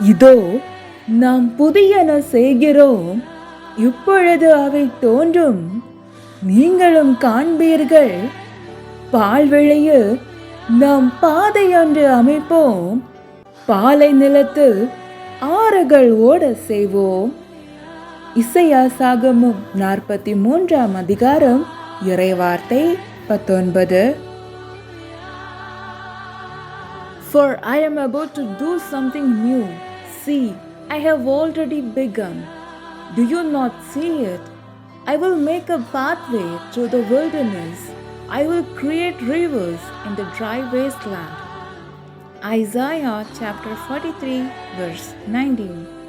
இதோ நாம் புதியன செய்கிறோம். இப்பொழுது அவை தோன்றும். நீங்களும் காண்பீர்கள். பால்வெளியில் நாம் பாதை ஒன்று அமைப்போம். பாலை நிலத்து ஆறுகள் ஓட செய்வோம். இசையா சாகமும் நாற்பத்தி மூன்றாம் அதிகாரம் இறைவார்த்தை பத்தொன்பது. For I am about to do something new. See, I have already begun. Do you not see it? I will make a pathway through the wilderness. I will create rivers in the dry wasteland. Isaiah chapter 43, verse 19.